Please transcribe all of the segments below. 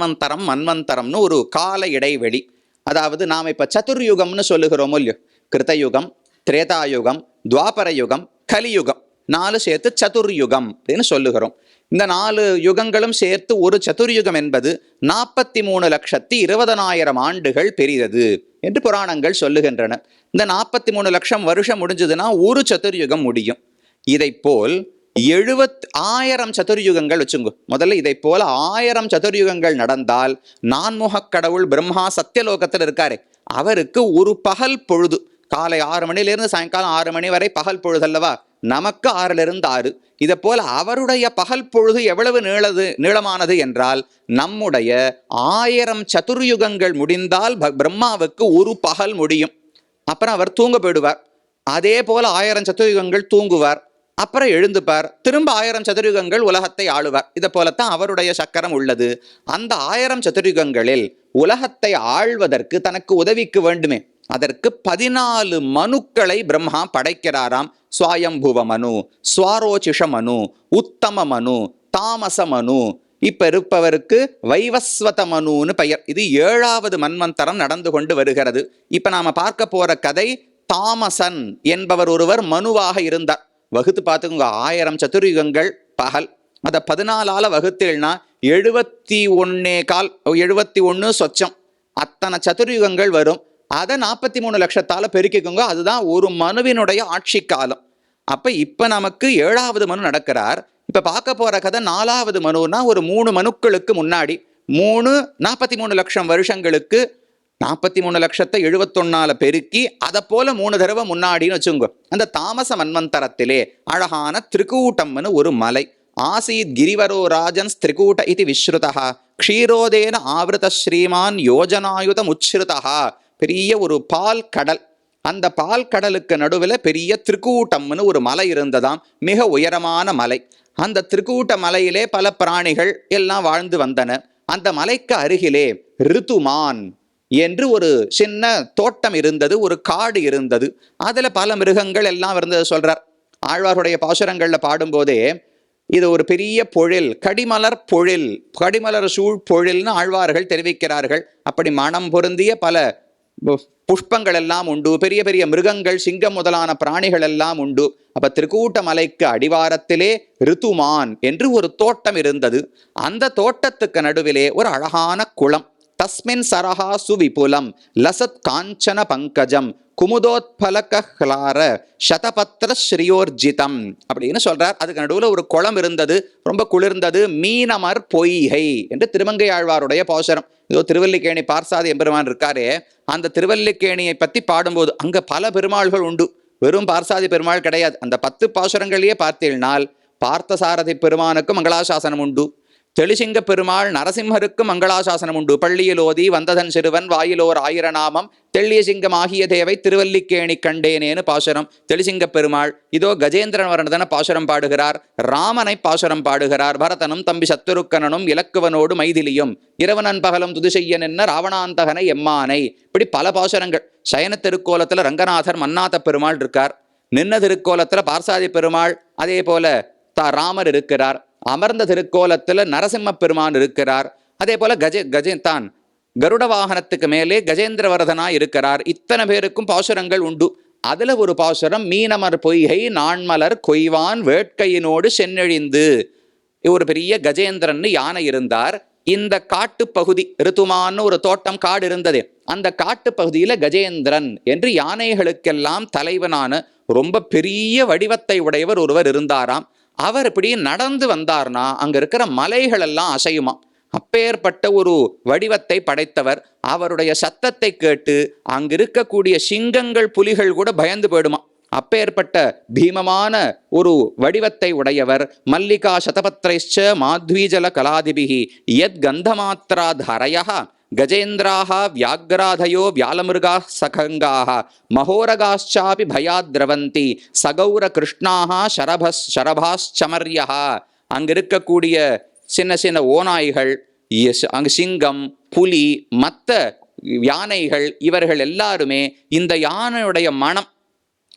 மன்வந்தரம் மன்வந்தரம்னு ஒரு கால இடைவெளி. அதாவது நாம் இப்போ சதுர்யுகம்னு சொல்லுகிறோமோ இல்லையோ? கிருத்தயுகம் திரேதாயுகம் துவாபர யுகம் கலியுகம். நாலு சேர்த்து சதுர்யுகம் அப்படின்னு சொல்லுகிறோம். இந்த நாலு யுகங்களும் சேர்த்து ஒரு சதுர்யுகம் என்பது நாற்பத்தி மூணு லட்சத்தி இருபதனாயிரம் ஆண்டுகள் பெரியது என்று புராணங்கள் சொல்லுகின்றன. இந்த நாற்பத்தி மூணு லட்சம் வருஷம் முடிஞ்சதுன்னா ஒரு சதுர்யுகம் முடியும். இதை போல் எழுபத் ஆயிரம் சதுர்யுகங்கள் வச்சுங்க. முதல்ல இதை போல ஆயிரம் சதுர்யுகங்கள் நடந்தால் நான்முகக் கடவுள் பிரம்மா சத்தியலோகத்தில் இருக்காரு. அவருக்கு ஒரு பகல் பொழுது. காலை ஆறு மணிலிருந்து சாயங்காலம் ஆறு மணி வரை பகல் பொழுது அல்லவா நமக்கு ஆறிலிருந்து ஆறு. இதை போல அவருடைய பகல் பொழுது எவ்வளவு நீளது நீளமானது என்றால் நம்முடைய ஆயிரம் சதுர்யுகங்கள் முடிந்தால் ப- பிரம்மாவுக்கு ஒரு பகல் முடியும். அப்புறம் அவர் தூங்க போயிடுவார். அதே போல ஆயிரம் சதுர்யுகங்கள் தூங்குவார். அப்புறம் எழுந்துப்பார். திரும்ப ஆயிரம் சதுரயுகங்கள் உலகத்தை ஆளுவார். இதை போலத்தான் அவருடைய சக்கரம் உள்ளது. அந்த ஆயிரம் சதுரயுகங்களில் உலகத்தை ஆள்வதற்கு தனக்கு உதவிக்கு வேண்டுமே. அதற்கு பதினாலு மனுக்களை பிரம்மா படைக்கிறாராம். சுவாயம்புவ மனு சுவாரோச்சிஷ மனு உத்தம மனு தாமச மனு. இப்ப இருப்பவருக்கு வைவஸ்வத மனுன்னு பெயர். இது ஏழாவது மன்வந்தரம் நடந்து கொண்டு வருகிறது. இப்ப நாம பார்க்க போற கதை தாமசன் என்பவர் ஒருவர் மனுவாக இருந்தார். வகுத்து பார்த்துக்கோங்க. ஆயிரம் சதுர்யுகங்கள் பகல். அதை பதினாலால் வகுத்தேள்னா எழுபத்தி ஒன்னே கால் எழுபத்தி ஒன்று சொச்சம். அத்தனை சதுர்யுகங்கள் வரும். அதை நாற்பத்தி மூணு லட்சத்தால் பெருக்கிக்கோங்க. அதுதான் ஒரு மனுவினுடைய ஆட்சி காலம். அப்போ இப்போ நமக்கு ஏழாவது மனு நடக்கிறார். இப்போ பார்க்க போகிற கதை நாலாவது மனுனா ஒரு மூணு மனுக்களுக்கு முன்னாடி மூணு நாற்பத்தி மூணு லட்சம் வருஷங்களுக்கு நாற்பத்தி மூணு லட்சத்தை எழுபத்தொன்னால பெருக்கி அதை போல மூணு தடவை முன்னாடின்னு வச்சுங்க அந்த தாமச மன்வந்தரத்திலே அழகான திரிகூட்டம்னு ஒரு மலை. ஆசீத் கிரிவரோ ராஜன்ஸ் திரிகூட்ட இது விஸ்ருதா க்ஷீரோதேன ஆவிருத ஸ்ரீமான் யோஜனாயுத முச்ருதா பெரிய ஒரு பால் கடல். அந்த பால் கடலுக்கு நடுவில் பெரிய திரிகூட்டம்னு ஒரு மலை இருந்ததாம். மிக உயரமான மலை. அந்த திரிகூட்ட மலையிலே பல பிராணிகள் எல்லாம் வாழ்ந்து வந்தன. அந்த மலைக்கு அருகிலே ரிதுமான் என்று ஒரு சின்ன தோட்டம் இருந்தது ஒரு காடு இருந்தது. அதில் பல மிருகங்கள் எல்லாம் இருந்தது சொல்கிறார் ஆழ்வாருடைய பாசுரங்களில் பாடும்போதே இது ஒரு பெரிய பொழில் கடிமலர் பொழில் கடிமலர் சூழ் பொழில்னு ஆழ்வார்கள் தெரிவிக்கிறார்கள். அப்படி மனம் பொருந்திய பல புஷ்பங்கள் எல்லாம் உண்டு பெரிய பெரிய மிருகங்கள் சிங்கம் முதலான பிராணிகள் எல்லாம் உண்டு. அப்ப திருக்கூட்ட மலைக்கு அடிவாரத்திலே ரித்துமான் என்று ஒரு தோட்டம் இருந்தது. அந்த தோட்டத்துக்கு நடுவிலே ஒரு அழகான குளம். தஸ்மின் சரஹா சுவிபுலம் லசத் காஞ்சன பங்கஜம் குமுதோத்பலக்லார சதபத்திர ஸ்ரீயோர்ஜிதம் அப்படின்னு சொல்றார். அதுக்கு நடுவில் ஒரு குளம் இருந்தது ரொம்ப குளிர்ந்தது மீனமர் பொய்கை என்று திருமங்கை ஆழ்வாருடைய பாசுரம். இதோ திருவல்லிக்கேணி பார்சாதி எம்பெருமான் இருக்காரே அந்த திருவல்லிக்கேணியை பற்றி பாடும்போது அங்கே பல பெருமாள்கள் உண்டு. வெறும் பார்சாதி பெருமாள் கிடையாது. அந்த பத்து பாசுரங்களையே பார்த்தீழ்னால் பார்த்தசாரதி பெருமானுக்கு மங்களாசாசனம் உண்டு. தெளிசிங்க பெருமாள் நரசிம்மருக்கு மங்களாசாசனம் உண்டு பள்ளியில் ஓதி வந்ததன் சிறுவன் வாயிலோர் ஆயிரநாமம். தெள்ளிய சிங்கம் ஆகிய தேவை திருவல்லிக்கேணி கண்டேனேன்னு பாசுரம். தெளிசிங்க பெருமாள் இதோ கஜேந்திரன் வரதன பாசுரம் பாடுகிறார். ராமனை பாசுரம் பாடுகிறார். பரதனும் தம்பி சத்துருக்கனனும் இலக்குவனோடு மைதிலியும். இரவனன் பகலும் துதிசெய்யன் என்ன ராவணாந்தகனை எம்மானை. இப்படி பல பாசுரங்கள். சயன திருக்கோலத்தில் ரங்கநாதர் மன்னாத பெருமாள் இருக்கார். நின்ன திருக்கோலத்தில் பார்சாதி பெருமாள் அதே போல த ராமர் இருக்கிறார். அமர்ந்த திருக்கோலத்தில் நரசிம்ம பெருமான் இருக்கிறார். அதே போல கஜ கஜ தான் கருட வாகனத்துக்கு மேலே கஜேந்திரவரதனா இருக்கிறார். இத்தனை பேருக்கும் பாசுரங்கள் உண்டு. அதுல ஒரு பாசுரம் மீனமர் பொய்கை நான்மலர் கொய்வான் வேட்கையினோடு சென்னெழிந்து. ஒரு பெரிய கஜேந்திரன் யானை இருந்தார். இந்த காட்டு பகுதி ரித்துமான்னு ஒரு தோட்டம் காடு இருந்தது. அந்த காட்டு பகுதியில கஜேந்திரன் என்று யானைகளுக்கெல்லாம் தலைவனான ரொம்ப பெரிய வடிவத்தை உடையவர் ஒருவர் இருந்தாராம். அவர் இப்படி நடந்து வந்தார்னா அங்கே இருக்கிற மலைகள் எல்லாம் அசையுமா? அப்பேற்பட்ட ஒரு வடிவத்தை படைத்தவர். அவருடைய சத்தத்தை கேட்டு அங்கு இருக்கக்கூடிய சிங்கங்கள் புலிகள் கூட பயந்து போயிடுமா? அப்பேற்பட்ட பீமமான ஒரு வடிவத்தை உடையவர் மல்லிகா சதபத்ரைச்ச மாத்வீஜல கலாதிபிகி யத் கந்தமாத்ரா தரையா கஜேந்திராக வியாக்ராதயோ வியாலமிருகா சகங்காக மகோரகாச்சாபி பயாத்ரவந்தி சகௌர கிருஷ்ணாக சரபஸ் ஷரபாஸ்சமர்யா அங்கே இருக்கக்கூடிய சின்ன சின்ன ஓநாய்கள் அங்கு சிங்கம் புலி மற்ற யானைகள் இவர்கள் எல்லாருமே இந்த யானையுடைய மனம்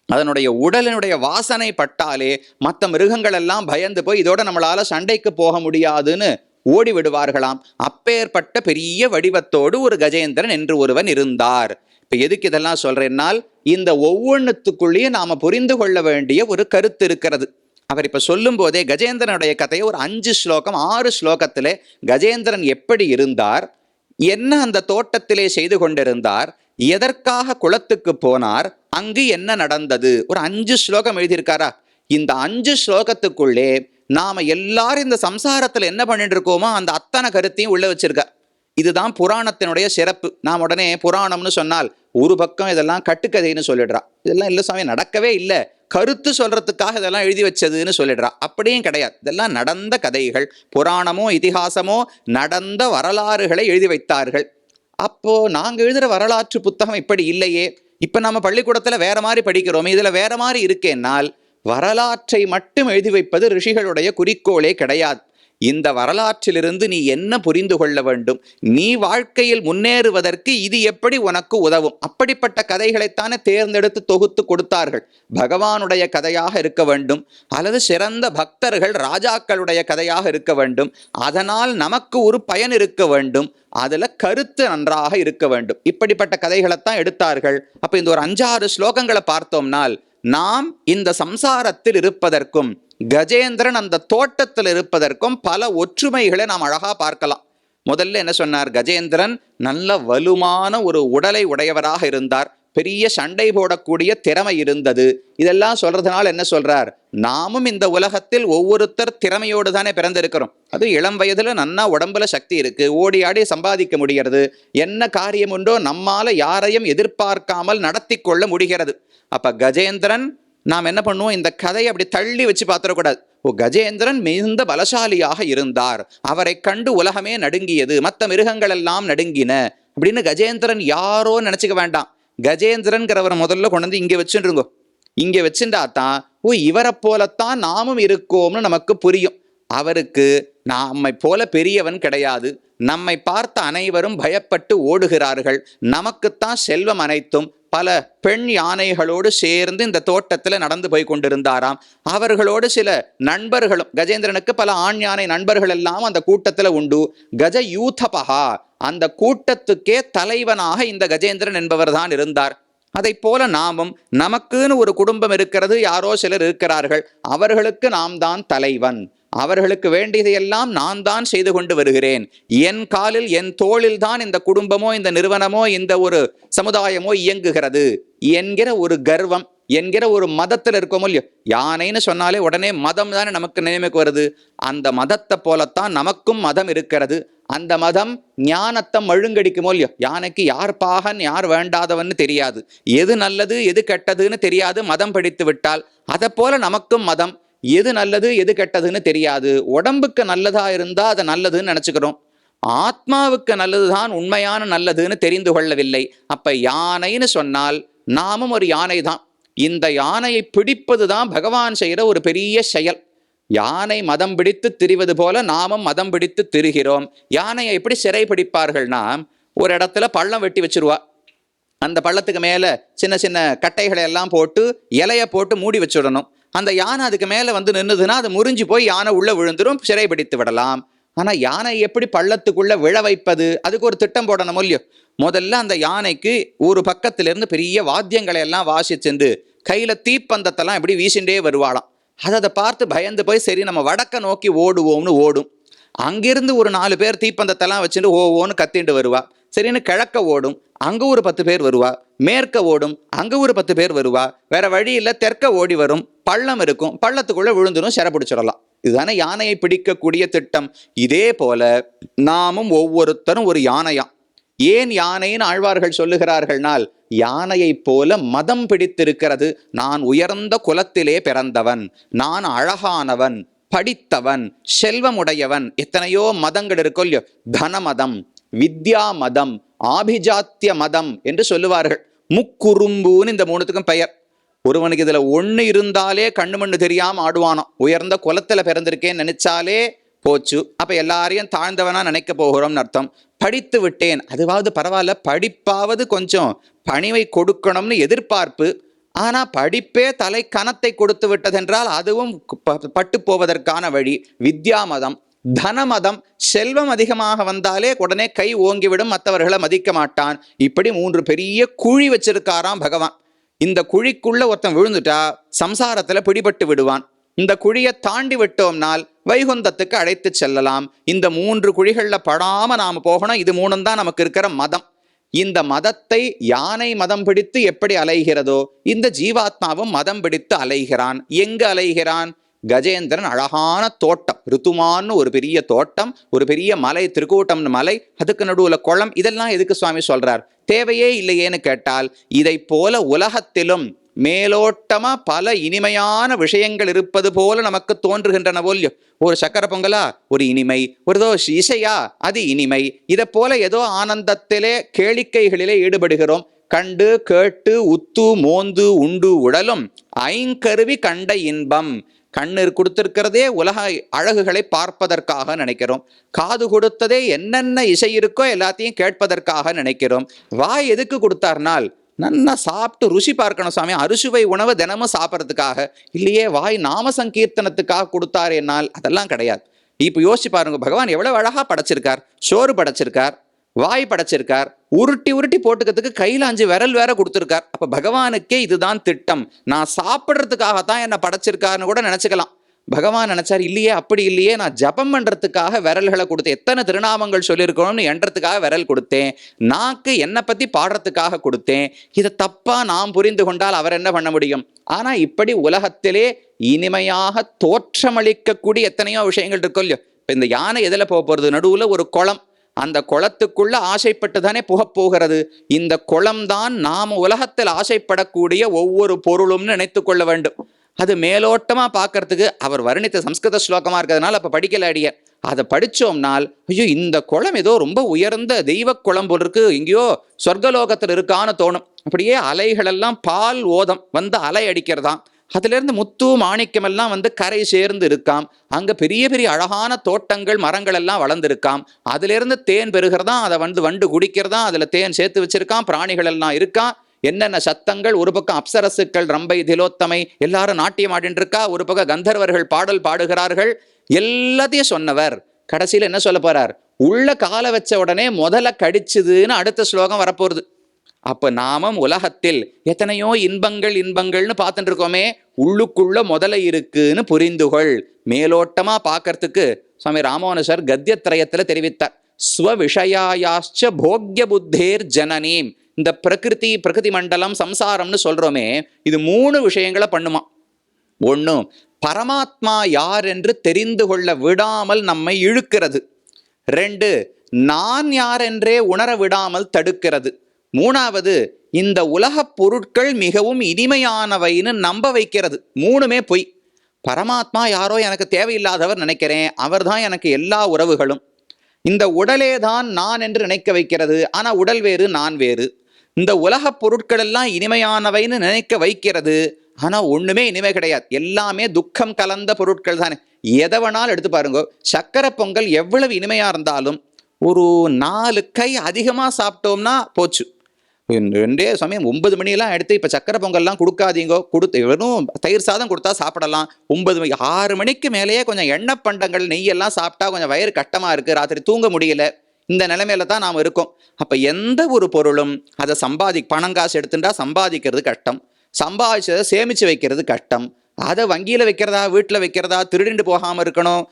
அதனுடைய உடலினுடைய வாசனை பட்டாலே மற்ற மிருகங்கள் எல்லாம் பயந்து போய் இதோட நம்மளால சண்டைக்கு போக முடியாதுன்னு ஓடி விடுவார்களாம் அப்பேற்பட்ட பெரிய வடிவத்தோடு ஒரு கஜேந்திரன் என்று ஒருவன் இருந்தார். இப்ப எதுக்கு இதெல்லாம் சொல்றேன்னால் இந்த ஒவ்வொன்றுத்துக்குள்ளேயும் நாம புரிந்து கொள்ள வேண்டிய ஒரு கருத்து இருக்கிறது. அவர் இப்ப சொல்லும் போதே கஜேந்திரனுடைய கதையை ஒரு அஞ்சு ஸ்லோகம் ஆறு ஸ்லோகத்திலே கஜேந்திரன் எப்படி இருந்தார் என்ன அந்த தோட்டத்திலே செய்து கொண்டிருந்தார் எதற்காக குளத்துக்கு போனார் அங்கு என்ன நடந்தது ஒரு அஞ்சு ஸ்லோகம் எழுதியிருக்காரா? இந்த அஞ்சு ஸ்லோகத்துக்குள்ளே நாம் எல்லாரும் இந்த சம்சாரத்தில் என்ன பண்ணிட்டு இருக்கோமோ அந்த அத்தனை கருத்தையும் உள்ளே வச்சிருக்க. இதுதான் புராணத்தினுடைய சிறப்பு. நாம் உடனே புராணம்னு சொன்னால் ஒரு பக்கம் இதெல்லாம் கட்டுக்கதைன்னு சொல்லிடுறா. இதெல்லாம் இல்லை சுவாமி நடக்கவே இல்லை. கருத்து சொல்றதுக்காக இதெல்லாம் எழுதி வச்சதுன்னு சொல்லிடுறா. அப்படியும் கிடையாது. இதெல்லாம் நடந்த கதைகள். புராணமோ இதிகாசமோ நடந்த வரலாறுகளை எழுதி வைத்தார்கள். அப்போ நாங்கள் எழுதுகிற வரலாற்று புத்தகம் இப்படி இல்லையே. இப்போ நம்ம பள்ளிக்கூடத்தில் வேற மாதிரி படிக்கிறோம். இதில் வேற மாதிரி இருக்கேன்னால் வரலாற்றை மட்டும் எழுதி வைப்பது ரிஷிகளுடைய குறிக்கோளே கிடையாது. இந்த வரலாற்றிலிருந்து நீ என்ன புரிந்து கொள்ள வேண்டும்? நீ வாழ்க்கையில் முன்னேறுவதற்கு இது எப்படி உனக்கு உதவும்? அப்படிப்பட்ட கதைகளைத்தானே தேர்ந்தெடுத்து தொகுத்து கொடுத்தார்கள். பகவானுடைய கதையாக இருக்க வேண்டும். அல்லது சிறந்த பக்தர்கள் ராஜாக்களுடைய கதையாக இருக்க வேண்டும். அதனால் நமக்கு ஒரு பயன் இருக்க வேண்டும். அதில் கருத்து நன்றாக இருக்க வேண்டும். இப்படிப்பட்ட கதைகளைத்தான் எடுத்தார்கள். அப்போ இந்த ஒரு அஞ்சாறு ஸ்லோகங்களை பார்த்தோம்னால் நாம் இந்த சம்சாரத்தில் இருப்பதற்கும் கஜேந்திரன் அந்த தோட்டத்தில் இருப்பதற்கும் பல ஒற்றுமைகளை நாம் அழகா பார்க்கலாம். முதல்ல என்ன சொன்னார்? கஜேந்திரன் நல்ல வலுமான ஒரு உடலை உடையவராக இருந்தார். பெரிய சண்டை போடக்கூடிய திறமை இருந்தது. இதெல்லாம் சொல்றதுனால என்ன சொல்றார்? நாமும் இந்த உலகத்தில் ஒவ்வொருத்தர் திறமையோடு தானே பிறந்திருக்கிறோம். அது இளம் வயதுல நன்னா உடம்புல சக்தி இருக்கு. ஓடி ஆடி சம்பாதிக்க முடிகிறது. என்ன காரியம் உண்டோ நம்மால யாரையும் எதிர்பார்க்காமல் நடத்தி கொள்ள முடிகிறது. அப்போ கஜேந்திரன் நாம் என்ன பண்ணுவோம்? இந்த கதையை அப்படி தள்ளி வச்சு பார்த்துடக்கூடாது. ஓ கஜேந்திரன் மிகுந்த பலசாலியாக இருந்தார். அவரை கண்டு உலகமே நடுங்கியது. மற்ற மிருகங்கள் எல்லாம் நடுங்கின. அப்படின்னு கஜேந்திரன் யாரோ நினச்சிக்க வேண்டாம். கஜேந்திரன்கிறவரை முதல்ல கொண்டு வந்து இங்கே வச்சுருங்கோ இங்கே வச்சுட்டா தான் ஓ இவரை போலத்தான் நாமும் இருக்கோம்னு நமக்கு புரியும். அவருக்கு நம்மை போல பெரியவன் கிடையாது. நம்மை பார்த்த அனைவரும் பயப்பட்டு ஓடுகிறார்கள். நமக்குத்தான் செல்வம் அனைத்தும். பல பெண் யானைகளோடு சேர்ந்து இந்த தோட்டத்துல நடந்து போய் கொண்டிருந்தாராம். அவர்களோடு சில நண்பர்களும் கஜேந்திரனுக்கு பல ஆண் யானை நண்பர்கள் எல்லாம் அந்த கூட்டத்தில் உண்டு. கஜ யூதபகா அந்த கூட்டத்துக்கே தலைவனாக இந்த கஜேந்திரன் என்பவர் தான் இருந்தார். அதை போல நாமும் நமக்குன்னு ஒரு குடும்பம் இருக்கிறது யாரோ சிலர் இருக்கிறார்கள். அவர்களுக்கு நாம் தான் தலைவன். அவர்களுக்கு வேண்டியதையெல்லாம் நான் தான் செய்து கொண்டு வருகிறேன். என் காலில் என் தோளில் தான் இந்த குடும்பமோ இந்த நிறுவனமோ இந்த ஒரு சமுதாயமோ இயங்குகிறது. என்கிற ஒரு கர்வம் என்கிற ஒரு மதத்தில் இருக்கோமோ இல்லையோ யானைன்னு சொன்னாலே உடனே மதம் தானே நமக்கு நினைவுக்கு வருது. அந்த மதத்தை போலத்தான் நமக்கும் மதம் இருக்கிறது. அந்த மதம் ஞானத்தை மழுங்கடிக்குமோ இல்லையோ யானைக்கு யார் பாகன் யார் வேண்டாதவன்னு தெரியாது. எது நல்லது எது கெட்டதுன்னு தெரியாது மதம் படித்து விட்டால். அதை போல நமக்கும் மதம். எது நல்லது எது கெட்டதுன்னு தெரியாது. உடம்புக்கு நல்லதா இருந்தா அதை நல்லதுன்னு நினைச்சுக்கிறோம். ஆத்மாவுக்கு நல்லதுதான் உண்மையான நல்லதுன்னு தெரிந்து கொள்ளவில்லை. அப்ப யானைன்னு சொன்னால் நாமும் ஒரு யானை தான் இந்த யானையை பிடிப்பது தான் பகவான் செய்கிற ஒரு பெரிய செயல். யானை மதம் பிடித்து திரிவது போல நாமும் மதம் பிடித்து திரிகிறோம். யானையை எப்படி சிறை பிடிப்பார்கள்னா ஒரு இடத்துல பள்ளம் வெட்டி வச்சிருவா. அந்த பள்ளத்துக்கு மேலே சின்ன சின்ன கட்டைகளை எல்லாம் போட்டு இலையை போட்டு மூடி வச்சுடணும். அந்த யானை அதுக்கு மேலே வந்து நின்றுதுன்னா அது முறிஞ்சு போய் யானை உள்ளே விழுந்துரும் சிறைபிடித்து விடலாம். ஆனால் யானை எப்படி பள்ளத்துக்குள்ளே விழ வைப்பது? அதுக்கு ஒரு திட்டம் போடணும் இல்லையோ? முதல்ல அந்த யானைக்கு ஒரு பக்கத்திலிருந்து பெரிய வாத்தியங்களை எல்லாம் வாசிச்சென்று கையில் தீப்பந்தத்தெல்லாம் இப்படி வீசிண்டே வருவாளாம். அதை அதை பார்த்து பயந்து போய் சரி நம்ம வடக்க நோக்கி ஓடுவோம்னு ஓடும். அங்கிருந்து ஒரு நாலு பேர் தீப்பந்தத்தெல்லாம் வச்சுட்டு ஓவோன்னு கத்திண்டு வருவா. சரின்னு கிழக்க ஓடும் அங்கே ஒரு பத்து பேர் வருவா மேற்க ஓடும் அங்கே ஒரு பத்து பேர் வருவா வேற வழி இல்ல தெற்க ஓடி வரும் பள்ளம் இருக்கும் பள்ளத்துக்குள்ளே விழுந்துடும் சிறப்பிடிச்சிடலாம் இதுதானே யானையை பிடிக்கக்கூடிய திட்டம். இதே போல நாமும் ஒவ்வொருத்தரும் ஒரு யானையாம் ஏன் யானைன்னு ஆழ்வார்கள் சொல்லுகிறார்கள்னால் யானையைப் போல மதம் பிடித்திருக்கிறது. நான் உயர்ந்த குலத்திலே பிறந்தவன் நான் அழகானவன் படித்தவன் செல்வமுடையவன் எத்தனையோ மதங்கள் இருக்கோ இல்லையோ தனமதம். வித்யா மதம் ஆபிஜாத்திய மதம் என்று சொல்லுவார்கள். முக்குறும்புன்னு இந்த மூணுத்துக்கும் பெயர். ஒருவனுக்கு இதில் ஒன்று இருந்தாலே கண்ணு மண்ணு தெரியாம ஆடுவானோ உயர்ந்த குலத்தில் பிறந்திருக்கேன்னு நினைச்சாலே போச்சு. அப்போ எல்லாரையும் தாழ்ந்தவனா நினைக்க போகிறோம்னு அர்த்தம். படித்து விட்டேன். அதுவாவது பரவாயில்ல. படிப்பாவது கொஞ்சம் பணிவை கொடுக்கணும்னு எதிர்பார்ப்பு. ஆனால் படிப்பே தலை கணத்தை கொடுத்து விட்டதென்றால் அதுவும் ப- பட்டு போவதற்கான வழி. வித்யா மதம் தனமதம் செல்வம் அதிகமாக வந்தாலே உடனே கை ஓங்கிவிடும் மற்றவர்களை மதிக்க மாட்டான். இப்படி மூன்று பெரிய குழி வச்சிருக்காராம் பகவான். இந்த குழிக்குள்ள ஒருத்தன் விழுந்துட்டா சம்சாரத்துல பிடிபட்டு விடுவான். இந்த குழியை தாண்டி விட்டோம்னால் வைகுந்தத்துக்கு அழைத்து செல்லலாம். இந்த மூன்று குழிகள்ல படாம நாம போகணும். இது மூணும் தான் நமக்கு இருக்கிற மதம். இந்த மதத்தை யானை மதம் பிடித்து எப்படி அலைகிறதோ இந்த ஜீவாத்மாவும் மதம் பிடித்து அலைகிறான். எங்கு அலைகிறான்? கஜேந்திரன் அழகான தோட்டம். ரித்துமான்னு ஒரு பெரிய தோட்டம் ஒரு பெரிய மலை திருக்கூட்டம்னு மலை அதுக்கு நடுவில் குளம் இதெல்லாம் எதுக்கு சுவாமி சொல்றார்? தேவையே இல்லையேன்னு கேட்டால் இதை போல உலகத்திலும் மேலோட்டமா பல இனிமையான விஷயங்கள் இருப்பது போல நமக்கு தோன்றுகின்றன போல்யோ. ஒரு சக்கர பொங்கலா? ஒரு இனிமை. ஒரு ஏதோ இசையா? அது இனிமை. இதை போல ஏதோ ஆனந்தத்திலே கேளிக்கைகளிலே ஈடுபடுகிறோம். கண்டு கேட்டு உத்து மோந்து உண்டு உடலும் ஐங்கருவி கண்ட இன்பம். கண்ணு கொடுத்திருக்கிறதே உலக அழகுகளை பார்ப்பதற்காக நினைக்கிறோம். காது கொடுத்ததே என்னென்ன இசை இருக்கோ எல்லாத்தையும் கேட்பதற்காக நினைக்கிறோம். வாய் எதுக்கு கொடுத்தார்னால் நல்லா சாப்பிட்டு ருசி பார்க்கணும் சாமி. அறுசுவை உணவு தினமும் சாப்பிட்றதுக்காக. இல்லையே வாய் நாம சங்கீர்த்தனத்துக்காக கொடுத்தார் என்னால் அதெல்லாம் கிடையாது. இப்போ யோசிச்சு பாருங்க பகவான் எவ்வளவு அழகா படைச்சிருக்கார் சோறு படைச்சிருக்கார். வாய் படைச்சிருக்கார். உருட்டி உருட்டி போட்டுக்கிறதுக்கு கையில் அஞ்சு விரல் வேற கொடுத்துருக்கார். அப்போ பகவானுக்கே இதுதான் திட்டம். நான் சாப்பிட்றதுக்காகத்தான் என்னை படைச்சிருக்காருன்னு கூட நினச்சிக்கலாம். பகவான் நினைச்சார் இல்லையே அப்படி இல்லையே நான் ஜபம் பண்றதுக்காக விரல்களை கொடுத்தேன். எத்தனை திருநாமங்கள் சொல்லியிருக்கணும்னு எண்றதுக்காக விரல் கொடுத்தேன். நாக்கு என்னை பத்தி பாடுறதுக்காக கொடுத்தேன். இதை தப்பா நாம் புரிந்து கொண்டால் அவர் என்ன பண்ண முடியும்? ஆனா இப்படி உலகத்திலே இனிமையாக தோற்றமளிக்கக்கூடிய எத்தனையோ விஷயங்கள் இருக்கும் இல்லையோ. இப்போ இந்த யானை எதில் போக போகிறது நடுவில் ஒரு குளம். அந்த குளத்துக்குள்ள ஆசைப்பட்டு தானே புகப்போகிறது இந்த குளம்தான் நாம் உலகத்தில் ஆசைப்படக்கூடிய ஒவ்வொரு பொருளும்னு நினைத்து கொள்ள வேண்டும். அது மேலோட்டமா பார்க்கறதுக்கு அவர் வர்ணித்த சம்ஸ்கிருத ஸ்லோகமா இருக்கிறதுனால அப்ப படிக்கல அடிய அதை படிச்சோம்னால் ஐயோ இந்த குளம் ஏதோ ரொம்ப உயர்ந்த தெய்வ குளம் போல் இருக்கு. எங்கேயோ சொர்க்கலோகத்தில் இருக்கான்னு தோணும். அப்படியே அலைகளெல்லாம் பால் ஓதம் வந்து அலை அடிக்கிறதாம். அதுலேருந்து முத்து மாணிக்கம் எல்லாம் வந்து கரை சேர்ந்து இருக்காம். அங்கே பெரிய பெரிய அழகான தோட்டங்கள் மரங்கள் எல்லாம் வளர்ந்துருக்காம். அதுலேருந்து தேன் பெறுகிறதா அதை வந்து வண்டு குடிக்கிறதா அதில் தேன் சேர்த்து வச்சிருக்கான் பிராணிகள் எல்லாம் இருக்கான் என்னென்ன சத்தங்கள்? ஒரு பக்கம் அப்சரசுக்கள் ரம்பை திலோத்தமை எல்லாரும் நாட்டியம் ஆடிட்டு இருக்கா ஒரு பக்கம் கந்தர்வர்கள் பாடல் பாடுகிறார்கள். எல்லாத்தையும் சொன்னவர். கடைசியில் என்ன சொல்ல போறார்? உள்ள காலை வச்ச உடனே முதல்ல கடிச்சுதுன்னு அடுத்த ஸ்லோகம் வரப்போகுது. அப்ப நாமும் உலகத்தில் எத்தனையோ இன்பங்கள் இன்பங்கள்னு பார்த்துட்டு இருக்கோமே உள்ளுக்குள்ள முதல்ல இருக்குன்னு புரிந்துகொள். மேலோட்டமா பார்க்கறதுக்கு சுவாமி ராமானுஜர் கத்தியத்திரயத்துல தெரிவித்தார். ஸ்வவிஷயாயாச்ச போக்ய புத்தேர் ஜனனீம். இந்த பிரகிருதி பிரகிருதி மண்டலம் சம்சாரம்னு சொல்றோமே இது மூணு விஷயங்களை பண்ணுமா? ஒன்று பரமாத்மா யார் என்று தெரிந்து கொள்ள விடாமல் நம்மை இழுக்கிறது. ரெண்டு நான் யார் என்றே உணர விடாமல் தடுக்கிறது. மூணாவது இந்த உலகப் பொருட்கள் மிகவும் இனிமையானவைன்னு நம்ப வைக்கிறது. மூணுமே பொய். பரமாத்மா யாரோ எனக்கு தேவையில்லாதவர் நினைக்கிறேன். அவர்தான் எனக்கு எல்லா உறவுகளும். இந்த உடலே தான் நான் என்று நினைக்க வைக்கிறது. ஆனால் உடல் வேறு நான் வேறு. இந்த உலகப் பொருட்கள் எல்லாம் இனிமையானவைன்னு நினைக்க வைக்கிறது. ஆனால் ஒன்றுமே இனிமை கிடையாது. எல்லாமே துக்கம் கலந்த பொருட்கள் தானே. எதை வேணாலும் எடுத்து பாருங்க. சக்கரை பொங்கல் எவ்வளவு இனிமையாக இருந்தாலும் ஒரு நாலு கை அதிகமாக சாப்பிட்டோம்னா போச்சு. ரெண்டே சமயம் ஒன்பது மணியெல்லாம் எடுத்து இப்போ சக்கரை பொங்கல்லாம் கொடுக்காதீங்கோ. கொடுத்து வெறும் தயிர் சாதம் கொடுத்தா சாப்பிடலாம். ஒன்பது மணி ஆறு மணிக்கு மேலேயே கொஞ்சம் எண்ணெய் பண்டங்கள் நெய்யெல்லாம் சாப்பிட்டா கொஞ்சம் வயிறு கட்டமாக இருக்குது ராத்திரி தூங்க முடியல. இந்த நிலைமையில தான் நாம் இருக்கோம். அப்போ எந்த ஒரு பொருளும் அதை சம்பாதி பணம் காசு எடுத்துட்டா சம்பாதிக்கிறது கஷ்டம். சம்பாதிச்சதை சேமித்து வைக்கிறது கஷ்டம். அதை வங்கியில் வைக்கிறதா வீட்டில் வைக்கிறதா திருடிண்டு போகாமல் இருக்கணும்.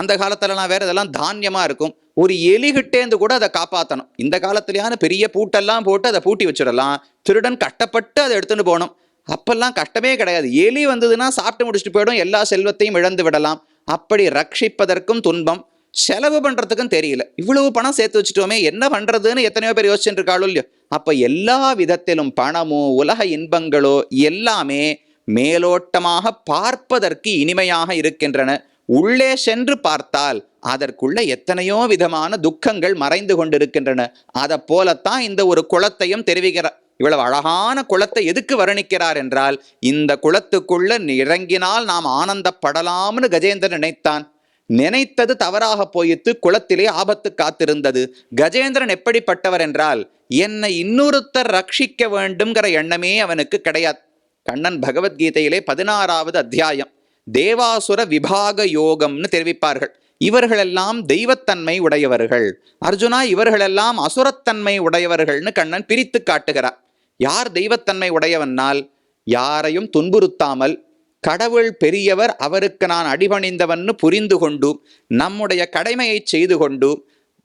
அந்த காலத்துலலாம் வேறு இதெல்லாம் தானியமாக இருக்கும். ஒரு எலிகிட்டேந்து கூட அதை காப்பாற்றணும் இந்த காலத்துலயான பெரிய பூட்டெல்லாம் போட்டு அதை பூட்டி வச்சிடலாம். திருடன் கட்டப்பட்டு அதை எடுத்துன்னு போகணும். அப்பெல்லாம் கஷ்டமே கிடையாது. எலி வந்ததுன்னா சாப்பிட்டு முடிச்சுட்டு போயிடும். எல்லா செல்வத்தையும் இழந்து விடலாம். அப்படி ரட்சிப்பதற்கும் துன்பம். செலவு பண்ணுறதுக்கும் தெரியல. இவ்வளவு பணம் சேர்த்து வச்சுட்டோமே என்ன பண்ணுறதுன்னு எத்தனையோ பேர் யோசிச்சுட்டு இருக்காளோ இல்லையோ. அப்போ எல்லா விதத்திலும் பணமோ உலக இன்பங்களோ எல்லாமே மேலோட்டமாக பார்ப்பதற்கு இனிமையாக இருக்கின்றன. உள்ளே சென்று பார்த்தால் அதற்குள்ள எத்தனையோ விதமான துக்கங்கள் மறைந்து கொண்டிருக்கின்றன. அதை போலத்தான் இந்த ஒரு குளத்தையும் தெரிவிக்கிறார் இவ்வளவு அழகான குளத்தை எதுக்கு வர்ணிக்கிறார் என்றால் இந்த குளத்துக்குள்ள இறங்கினால் நாம் ஆனந்தப்படலாம்னு கஜேந்திரன் நினைத்தான். நினைத்தது தவறாக போயிட்டு குளத்திலே ஆபத்து காத்திருந்தது. கஜேந்திரன் எப்படிப்பட்டவர் என்றால் என்னை இன்னொருத்தர் ரட்சிக்க வேண்டும்ங்கிற எண்ணமே அவனுக்கு கிடையாது. கண்ணன் பகவத்கீதையிலே பதினாறாவது அத்தியாயம் தேவாசுர விபாக யோகம்னு தெரிவிப்பார்கள். இவர்களெல்லாம் தெய்வத்தன்மை உடையவர்கள். அர்ஜுனா இவர்களெல்லாம் அசுரத்தன்மை உடையவர்கள்னு கண்ணன் பிரித்து காட்டுகிறார். யார் தெய்வத்தன்மை உடையவனால் யாரையும் துன்புறுத்தாமல் கடவுள் பெரியவர் அவருக்கு நான் அடிபணிந்தவன்னு புரிந்து கொண்டு நம்முடைய கடமையை செய்து கொண்டு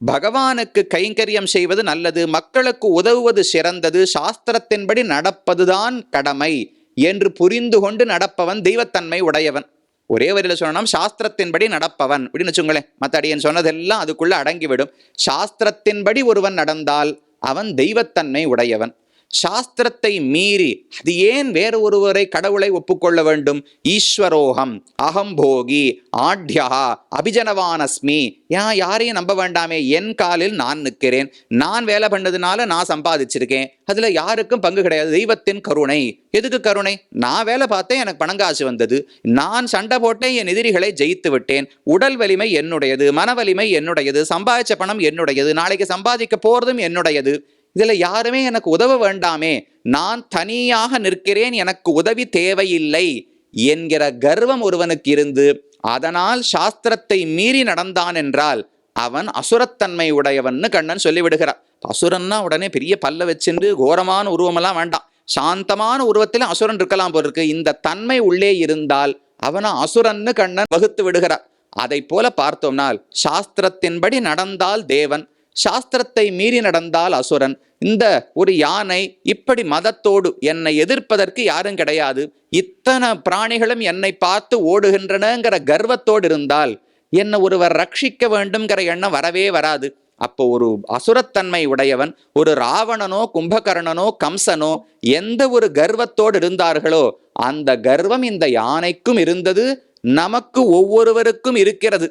பகவானுக்கு கைங்கரியம் செய்வது நல்லது மக்களுக்கு உதவுவது சிறந்தது சாஸ்திரத்தின்படி நடப்பதுதான் கடமை என்று புரிந்து கொண்டு நடப்பவன் தெய்வத்தன்மை உடையவன். ஒரே வரியில் சொல்லணும் சாஸ்திரத்தின்படி நடப்பவன். அப்படின்னு வச்சுங்களேன் மற்ற அடியன் சொன்னதெல்லாம் அதுக்குள்ளே அடங்கிவிடும். சாஸ்திரத்தின்படி ஒருவன் நடந்தால் அவன் தெய்வத்தன்மை உடையவன். சாஸ்திரத்தை மீறி அது ஏன் வேறு ஒருவரை கடவுளை ஒப்புக்கொள்ள வேண்டும்? ஈஸ்வரோகம் அகம்போகி ஆட்யா அபிஜனவானஸ்மி. ஏன் யாரையும் நம்ப வேண்டாமே என் காலில் நான் நிற்கிறேன். நான் வேலை பண்ணதுனால நான் சம்பாதிச்சிருக்கேன். அதுல யாருக்கும் பங்கு கிடையாது. தெய்வத்தின் கருணை. எதுக்கு கருணை? நான் வேலை பார்த்தேன் எனக்கு பணங்காசு வந்தது. நான் சண்டை போட்டேன் என் எதிரிகளை ஜெயித்து விட்டேன். உடல் வலிமை என்னுடையது மன வலிமை என்னுடையது சம்பாதிச்ச பணம் என்னுடையது நாளைக்கு சம்பாதிக்க போறதும் என்னுடையது. இதில் யாருமே எனக்கு உதவ வேண்டாமே. நான் தனியாக நிற்கிறேன் எனக்கு உதவி தேவையில்லை என்கிற கர்வம் ஒருவனுக்கு இருந்து அதனால் சாஸ்திரத்தை மீறி நடந்தான் என்றால் அவன் அசுரத்தன்மை உடையவன்னு கண்ணன் சொல்லிவிடுகிறார். அசுரன்னா உடனே பெரிய பல்ல வச்சுண்டு கோரமான உருவமெல்லாம் வேண்டாம். சாந்தமான உருவத்தில் அசுரன் இருக்கலாம் போல் இருக்கு இந்த தன்மை உள்ளே இருந்தால் அவனை அசுரன்னு கண்ணன் வகுத்து விடுகிறார். அதை போல பார்த்தோம்னால் சாஸ்திரத்தின்படி நடந்தால் தேவன் சாஸ்திரத்தை மீறி நடந்தால் அசுரன். இந்த ஒரு யானை இப்படி மதத்தோடு என்னை எதிர்ப்பதற்கு யாரும் கிடையாது. இத்தனை பிராணிகளும் என்னை பார்த்து ஓடுகின்றனங்கிற கர்வத்தோடு இருந்தால் என்னை ஒருவர் ரட்சிக்க வேண்டும்ங்கிற எண்ணம் வரவே வராது. அப்போ ஒரு அசுரத்தன்மை உடையவன் ஒரு ராவணனோ கும்பகர்ணனோ கம்சனோ எந்த ஒரு கர்வத்தோடு இருந்தார்களோ அந்த கர்வம் இந்த யானைக்கும் இருந்தது நமக்கு ஒவ்வொருவருக்கும் இருக்கிறது.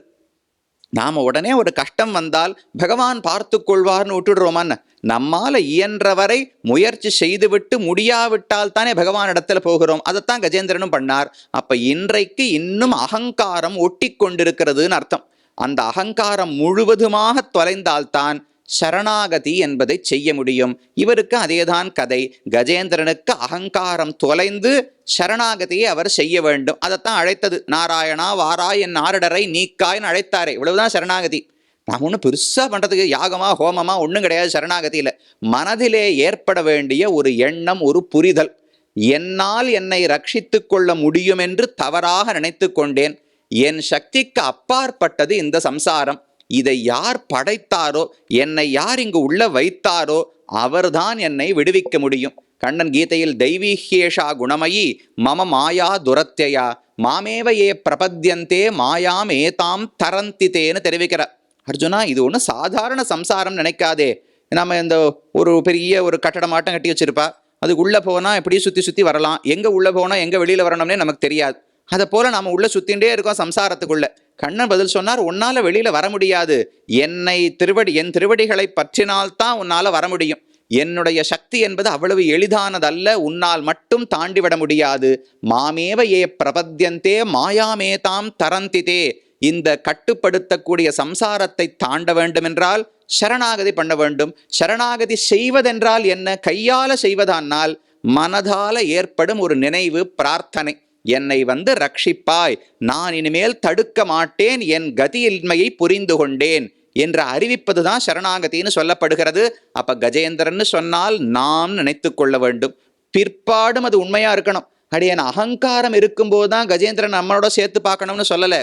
நாம உடனே ஒரு கஷ்டம் வந்தால் பகவான் பார்த்து கொள்வார்னு விட்டுடுறோமான்னு. நம்மால இயன்றவரை முயற்சி செய்துவிட்டு முடியாவிட்டால் தானே பகவான் இடத்துல போகிறோம். அதைத்தான் கஜேந்திரனும் பண்ணார். அப்ப இன்றைக்கு இன்னும் அகங்காரம் ஒட்டி கொண்டிருக்கிறதுன்னு அர்த்தம். அந்த அகங்காரம் முழுவதுமாக தொலைந்தால்தான் சரணாகதி என்பதை செய்ய முடியும். இவருக்கு அதேதான் கதை. கஜேந்திரனுக்கு அகங்காரம் தொலைந்து சரணாகதியை அவர் செய்ய வேண்டும். அதைத்தான் அழைத்தது. நாராயணா வாராய் என் நாரடரை நீக்காய்னு அழைத்தாரே. இவ்வளவுதான் சரணாகதி. நாம் ஒன்றும் பெருசாக பண்ணுறதுக்கு யாகமா ஹோமமா ஒன்றும் கிடையாது சரணாகதியில். மனதிலே ஏற்பட வேண்டிய ஒரு எண்ணம் ஒரு புரிதல். என்னால் என்னை ரட்சித்து கொள்ள முடியும் என்று தவறாக நினைத்து கொண்டேன். என் சக்திக்கு அப்பாற்பட்டது இந்த சம்சாரம். இதை யார் படைத்தாரோ என்னை யார் இங்கு உள்ள வைத்தாரோ அவர்தான் என்னை விடுவிக்க முடியும். கண்ணன் கீதையில் தெய்வீஹேஷா குணமயி மம மாயா துரத்தியா மாமேவ ஏ பிரபத்யந்தே மாயாம் ஏதாம் தரந்தித்தேன்னு தெரிவிக்கிறார். அர்ஜுனா இது ஒன்றும் சாதாரண சம்சாரம் நினைக்காதே. நம்ம இந்த ஒரு பெரிய ஒரு கட்டடமாட்டம் கட்டி வச்சிருப்பா. அதுக்குள்ளே போனால் எப்படியும் சுற்றி சுற்றி வரலாம். எங்கே உள்ளே போனால் எங்கே வெளியில் வரணும்னே நமக்கு தெரியாது. அதை போல நாம உள்ள சுத்தின்றே இருக்கோம் சம்சாரத்துக்குள்ள. கண்ணன் பதில் சொன்னார் உன்னால வெளியில வர முடியாது. என்னை திருவடி என் திருவடிகளை பற்றினால்தான் உன்னால வர முடியும். என்னுடைய சக்தி என்பது அவ்வளவு எளிதானதல்ல. உன்னால் மட்டும் தாண்டிவிட முடியாது. மாமேவ ஏ பிரபத்யந்தே மாயாமேதாம் தரந்திதே. இந்த கட்டுப்படுத்தக்கூடிய சம்சாரத்தை தாண்ட வேண்டுமென்றால் சரணாகதி பண்ண வேண்டும். சரணாகதி செய்வதென்றால் என்ன? கையால செய்வதானால் மனதால ஏற்படும் ஒரு நினைவு பிரார்த்தனை. என்னை வந்து ரட்சிப்பாய். நான் இனிமேல் தடுக்க மாட்டேன். என் கதியின்மையை புரிந்து கொண்டேன் என்று அறிவிப்பதுதான் சரணாகதின்னு சொல்லப்படுகிறது. அப்ப கஜேந்திரன்னு சொன்னால் நாம் நினைத்து கொள்ள வேண்டும். பிற்பாடும் அது உண்மையா இருக்கணும். அடியன் அகங்காரம் இருக்கும்போது தான் கஜேந்திரன் நம்மளோட சேர்த்து பார்க்கணும்னு சொல்லல.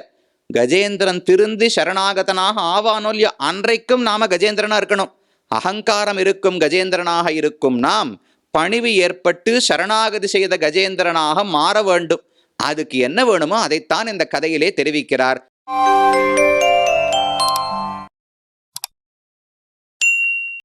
கஜேந்திரன் திருந்தி சரணாகதனாக ஆவானோ இல்லையோ அன்றைக்கும் நாம கஜேந்திரனா இருக்கணும். அகங்காரம் இருக்கும் கஜேந்திரனாக இருக்கும் நாம். பணிவு ஏற்பட்டு சரணாகதி செய்த கஜேந்திரனாக மாற வேண்டும். அதுக்கு என்ன வேணுமோ அதைத்தான் இந்த கதையிலே தெரிவிக்கிறார்.